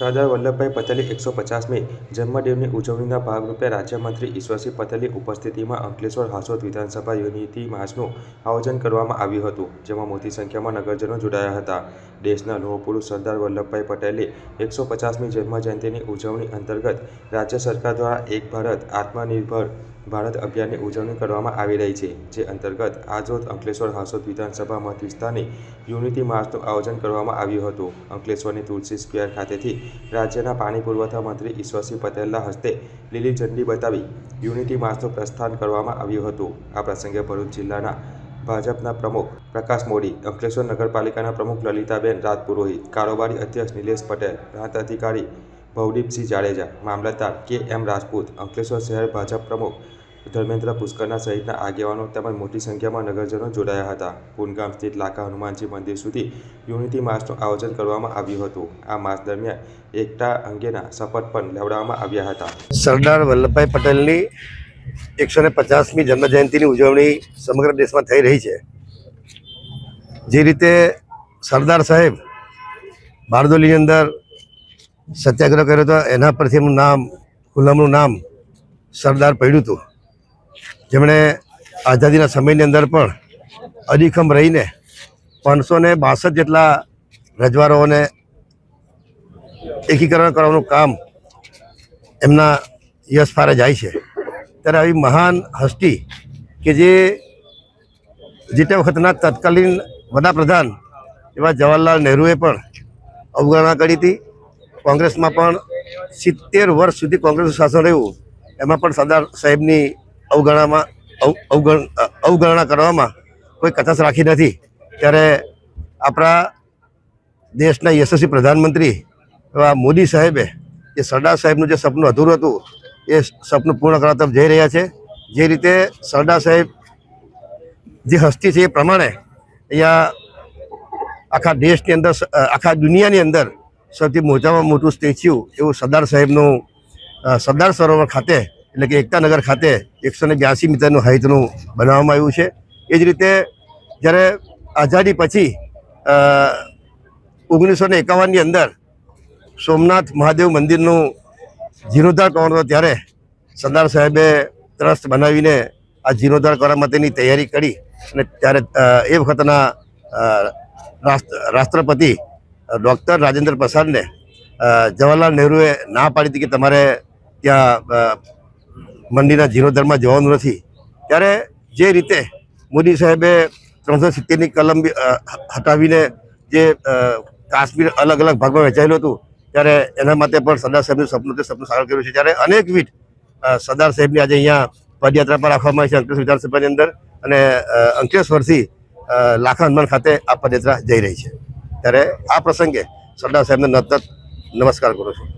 સરદાર વલ્લભભાઈ પટેલે એકસો પચાસમી જન્મદિવસની ઉજવણીના ભાગરૂપે રાજ્યમંત્રી ઈશ્વરસિંહ પટેલની ઉપસ્થિતિમાં અંકલેશ્વર હાસોદ વિધાનસભા યુનિટી માર્ચનું આયોજન કરવામાં આવ્યું હતું, જેમાં મોટી સંખ્યામાં નગરજનો જોડાયા હતા. દેશના લોહ સરદાર વલ્લભભાઈ પટેલે એકસો પચાસમી જન્મજયંતિની ઉજવણી અંતર્ગત રાજ્ય સરકાર દ્વારા એક ભારત, આત્મનિર્ભર ભારત અભિયાનની ઉજવણી કરવામાં આવી રહી છે, જે અંતર્ગત આજરોજ અંકલેશ્વર હાસોદ વિધાનસભા મત વિસ્તારની યુનિટી માર્ચનું આયોજન કરવામાં આવ્યું હતું. અંકલેશ્વરની તુલસી સ્ક્વેર ખાતેથી રાજ્યના પાણી પુરવઠા મંત્રી ઈશ્વરસિંહ પટેલના હસ્તે લીલી ઝંડી બતાવી યુનિટી માર્ચનું પ્રસ્થાન કરવામાં આવ્યું હતું. આ પ્રસંગે ભરૂચ જિલ્લાના ભાજપના પ્રમુખ પ્રકાશ મોદી, અંકલેશ્વર નગરપાલિકાના પ્રમુખ લલિતાબેન રાજપુરોહિત, કારોબારી અધ્યક્ષ નિલેશ પટેલ, પ્રાંત અધિકારી ભવદીપસિંહ જાડેજા, મામલતદાર કે એમ રાજપૂત, અંકલેશ્વર શહેર ભાજપ પ્રમુખ ધર્મેન્દ્ર પુષ્કરના સહિતના આગેવાનો તેમજ મોટી સંખ્યામાં નગરજનો જોડાયા હતા. પૂનગામ સ્થિત લાખા હનુમાનજી મંદિર સુધી યુનિટી માર્ચનું આયોજન કરવામાં આવ્યું હતું. આ માર્ચ દરમિયાન એકતા અંગેના શપથ પણ લેવડાવવામાં આવ્યા હતા. સરદાર વલ્લભભાઈ પટેલની એકસો ને પચાસમી જન્મજયંતિની ઉજવણી સમગ્ર દેશમાં થઈ રહી છે. જે રીતે સરદાર સાહેબ બારડોલીની અંદર સત્યાગ્રહ કર્યો હતો એના પરથી એમનું નામ, ગુલામનું નામ સરદાર પડ્યું હતું. જેમણે આઝાદીના સમયની અંદર પણ અડીખમ રહીને પાંચસો ને બાસઠ જેટલા રજવાડાઓને એકીકરણ કરવાનું કામ એમના યશ ફારે જાય છે. ત્યારે આવી મહાન હસ્તી કે જે જે વખતના તત્કાલીન વડાપ્રધાન એવા જવાહરલાલ નહેરુએ પણ અવગણના કરી હતી. કોંગ્રેસમાં પણ સિત્તેર વર્ષ સુધી કોંગ્રેસનું શાસન રહ્યું, એમાં પણ સરદાર સાહેબની અવગણનામાં અવ- અવગણ, અવગણના કરવામાં કોઈ કચાશ રાખી નથી. ત્યારે આપણા દેશના યશસ્વી પ્રધાનમંત્રી એવા મોદી સાહેબે એ સરદાર સાહેબનું જે સપનું અધૂરું હતું, એ સપનું પૂર્ણ કરવા તરફ જઈ રહ્યા છે. જે રીતે સરદાર સાહેબ જે હસ્તી છે એ પ્રમાણે અહીંયા આખા દેશની અંદર આખા દુનિયાની અંદર સૌથી મોટામાં મોટું સ્ટેચ્યુ એવું સરદાર સાહેબનું સરદાર સરોવર ખાતે એટલે કે એકતાનગર ખાતે એકસો ને બ્યાસી મીટરનું હાઇટનું બનાવવામાં આવ્યું છે. એ જ રીતે જ્યારે આઝાદી પછી ઓગણીસો ને એકાવનની અંદર સોમનાથ મહાદેવ મંદિરનું જીર્ણોદ્ધાર કરવાનો ત્યારે સરદાર સાહેબે ટ્રસ્ટ બનાવીને આ જીર્ણોદ્ધાર કરવા માટેની તૈયારી કરી અને ત્યારે એ વખતના રાષ્ટ્રપતિ ડૉક્ટર રાજેન્દ્ર પ્રસાદને જવાહરલાલ નહેરુએ ના પાડી હતી કે તમારે ત્યાં મંદિરના જીર્ણોદ્ધારમાં જવાનું નથી. ત્યારે જે રીતે મોદી સાહેબે ત્રણસો સિત્તેરની કલમ હટાવીને જે કાશ્મીર અલગ અલગ ભાગમાં વહેંચાયેલું હતું, ત્યારે એના માટે પણ સરદાર સાહેબનું સપનું તે સપનું સાકાર કર્યું છે. ત્યારે અનેકવિધ સરદાર સાહેબની આજે અહીંયા પદયાત્રા પર રાખવામાં આવી છે, અંકલેશ્વર વિધાનસભાની અંદર. અને અંકલેશ્વરથી લાખા હનુમાન ખાતે આ પદયાત્રા જઈ રહી છે. ત્યારે આ પ્રસંગે સરદાર સાહેબને નતત નમસ્કાર કરું છું.